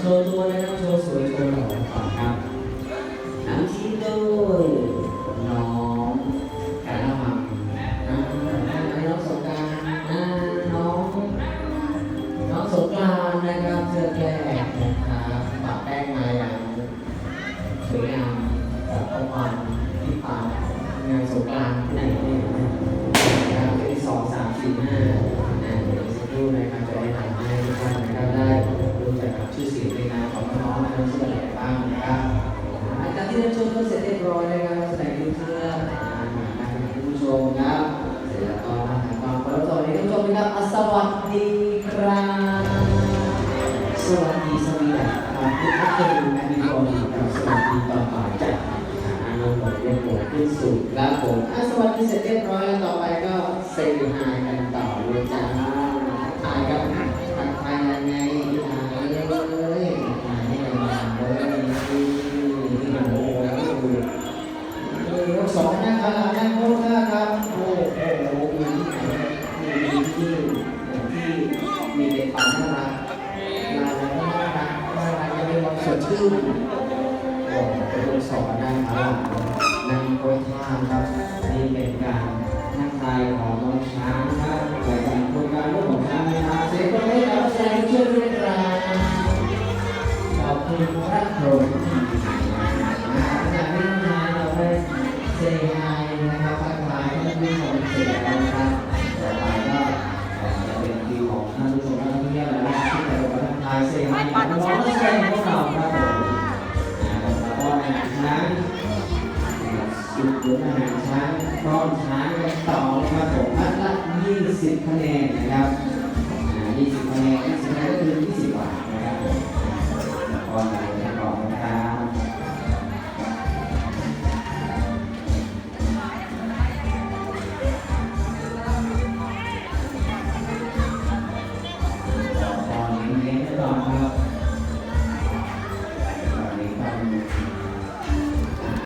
โชว์ตัวนะครับโชว์สวยโชว์หล่อก่อนครับน้ำชี้โดยน้องการละมังน้องสงการน้องน้องสงกรานต์นะครับเสื้อแก้นะครับปะแป้งมาอย่างสวยงามกับข้อความที่ปางานสงกรานต์ที่ไหนเนี่ย หลังจากที่ได้ชมก็เสร็จเรียบร้อยนะครับแสดงดูเสื้อนะครับคุณผู้ชมครับเสร็จแล้วก็มาทำความเคารพสวัสดีท่านผู้ชมนะครับสวัสดีครับสวัสดีสวีดัสครับคุณพัชรินอดีครับสวัสดีตอนบ่ายจากฐานะนนท์บอกเรียกผมขึ้นสู่ครับผมสวัสดีเสร็จเรียบร้อยแล้วต่อไปก็เซย์ไฮกันต่อเลยจ้า ยกสองนะครับนั่งโค้งนะครับโอ้โหมีที่ที่ที่มีเด็กปั่นน่ารักมาแล้วก็น่ารักน่ารักยังมีความสดชื่นโอ้เป็นสอนนะ ให้อนต้องใช้เวลาสี่สิบค่ะป้อนอาหารช้างสุดยอดอาหารช้างป้อนช้างต่อมาผมพัดละยี่สิบคะแนนนะครับยี่สิบคะแนนยี่สิบคะแนนก็คือยี่สิบบาทนะครับป้อนอะไรนะครับ